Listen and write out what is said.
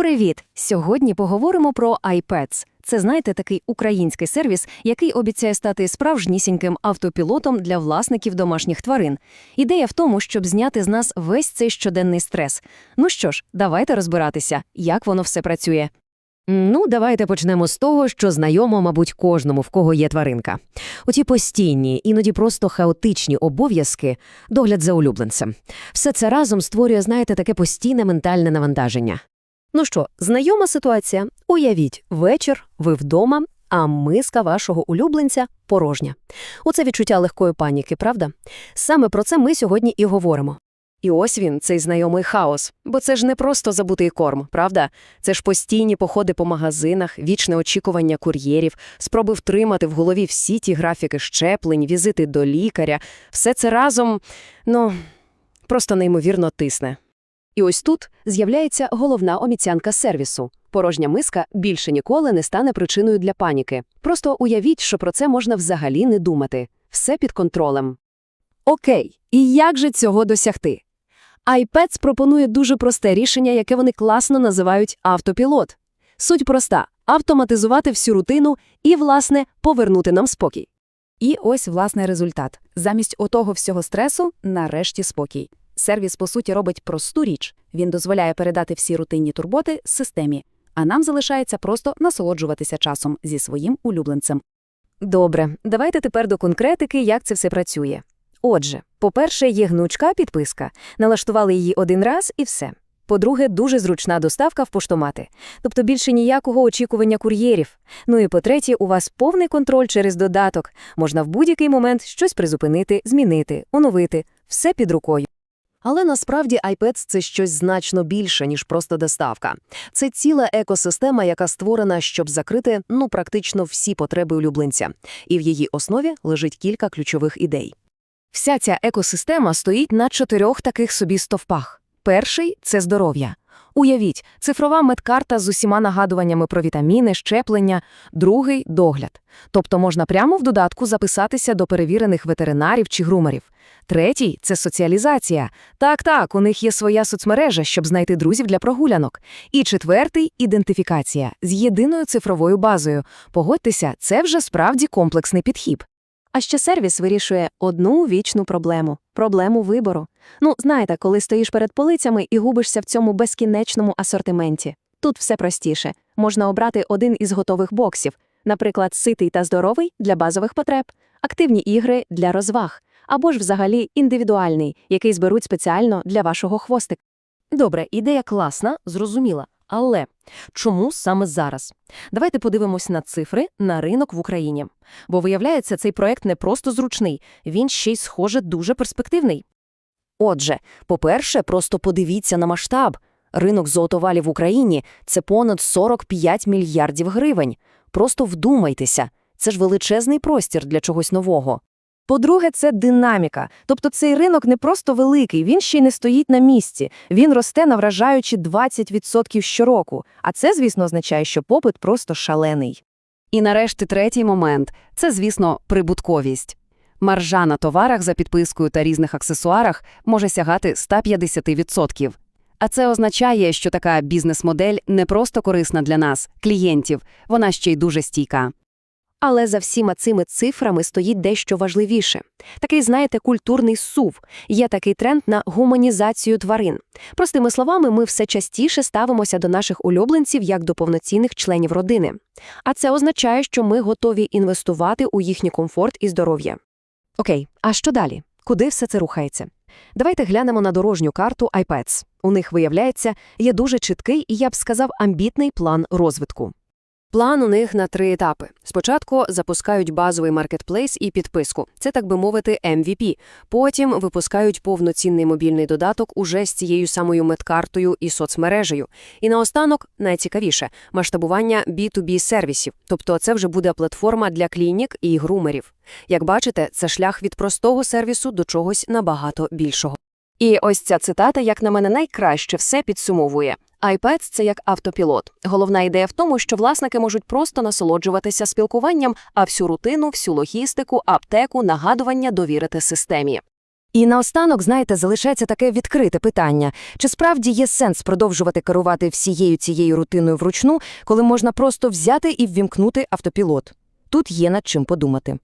Привіт! Сьогодні поговоримо про iPads. Це, знаєте, такий український сервіс, який обіцяє стати справжнісіньким автопілотом для власників домашніх тварин. Ідея в тому, щоб зняти з нас весь цей щоденний стрес. Ну що ж, давайте розбиратися, як воно все працює. Ну, давайте почнемо з того, що знайомо, мабуть, кожному, в кого є тваринка. Оті постійні, іноді просто хаотичні обов'язки, догляд за улюбленцем. Все це разом створює, знаєте, таке постійне ментальне навантаження. Ну що, знайома ситуація? Уявіть, вечір, ви вдома, а миска вашого улюбленця порожня. Оце відчуття легкої паніки, правда? Саме про це ми сьогодні і говоримо. І ось він, цей знайомий хаос. Бо це ж не просто забутий корм, правда? Це ж постійні походи по магазинах, вічне очікування кур'єрів, спроби втримати в голові всі ті графіки щеплень, візити до лікаря. Все це разом, ну, просто неймовірно тисне. І ось тут з'являється головна обіцянка сервісу. Порожня миска більше ніколи не стане причиною для паніки. Просто уявіть, що про це можна взагалі не думати. Все під контролем. Окей, і як же цього досягти? iPads пропонує дуже просте рішення, яке вони класно називають автопілот. Суть проста – автоматизувати всю рутину і, власне, повернути нам спокій. І ось власний результат. Замість отого всього стресу нарешті спокій. Сервіс, по суті, робить просту річ. Він дозволяє передати всі рутинні турботи системі, а нам залишається просто насолоджуватися часом зі своїм улюбленцем. Добре, давайте тепер до конкретики, як це все працює. Отже, по-перше, є гнучка підписка. Налаштували її один раз і все. По-друге, дуже зручна доставка в поштомати. Тобто більше ніякого очікування кур'єрів. Ну і по-третє, у вас повний контроль через додаток. Можна в будь-який момент щось призупинити, змінити, оновити. Все під рукою. Але насправді iPads – це щось значно більше, ніж просто доставка. Це ціла екосистема, яка створена, щоб закрити ну практично всі потреби улюбленця. І в її основі лежить кілька ключових ідей. Вся ця екосистема стоїть на чотирьох таких собі стовпах. Перший – це здоров'я. Уявіть, цифрова медкарта з усіма нагадуваннями про вітаміни, щеплення. Другий – догляд. Тобто можна прямо в додатку записатися до перевірених ветеринарів чи грумерів. Третій – це соціалізація. Так-так, у них є своя соцмережа, щоб знайти друзів для прогулянок. І четвертий – ідентифікація з єдиною цифровою базою. Погодьтеся, це вже справді комплексний підхід. А ще сервіс вирішує одну вічну проблему – проблему вибору. Ну, знаєте, коли стоїш перед полицями і губишся в цьому безкінечному асортименті. Тут все простіше. Можна обрати один із готових боксів, наприклад, ситий та здоровий для базових потреб, активні ігри для розваг, або ж взагалі індивідуальний, який зберуть спеціально для вашого хвостика. Добре, ідея класна, зрозуміла. Але чому саме зараз? Давайте подивимось на цифри на ринок в Україні. Бо, виявляється, цей проект не просто зручний, він ще й, схоже, дуже перспективний. Отже, по-перше, просто подивіться на масштаб. Ринок зоотовалів в Україні – це понад 45 мільярдів гривень. Просто вдумайтеся, це ж величезний простір для чогось нового. По-друге, це динаміка. Тобто цей ринок не просто великий, він ще й не стоїть на місці. Він росте на вражаючі 20% щороку. А це, звісно, означає, що попит просто шалений. І нарешті третій момент – це, звісно, прибутковість. Маржа на товарах за підпискою та різних аксесуарах може сягати 150%. А це означає, що така бізнес-модель не просто корисна для нас, клієнтів, вона ще й дуже стійка. Але за всіма цими цифрами стоїть дещо важливіше. Такий, знаєте, культурний сув. Є такий тренд на гуманізацію тварин. Простими словами, ми все частіше ставимося до наших улюбленців як до повноцінних членів родини. А це означає, що ми готові інвестувати у їхній комфорт і здоров'я. Окей, а що далі? Куди все це рухається? Давайте глянемо на дорожню карту iPads. У них, виявляється, є дуже чіткий і, я б сказав, амбітний план розвитку. План у них на три етапи. Спочатку запускають базовий маркетплейс і підписку. Це, так би мовити, MVP. Потім випускають повноцінний мобільний додаток уже з цією самою медкартою і соцмережею. І наостанок, найцікавіше, масштабування B2B-сервісів. Тобто це вже буде платформа для клінік і грумерів. Як бачите, це шлях від простого сервісу до чогось набагато більшого. І ось ця цитата, як на мене, найкраще все підсумовує. iPads – це як автопілот. Головна ідея в тому, що власники можуть просто насолоджуватися спілкуванням, а всю рутину, всю логістику, аптеку, нагадування довірити системі. І наостанок, знаєте, залишається таке відкрите питання. Чи справді є сенс продовжувати керувати всією цією рутиною вручну, коли можна просто взяти і ввімкнути автопілот? Тут є над чим подумати.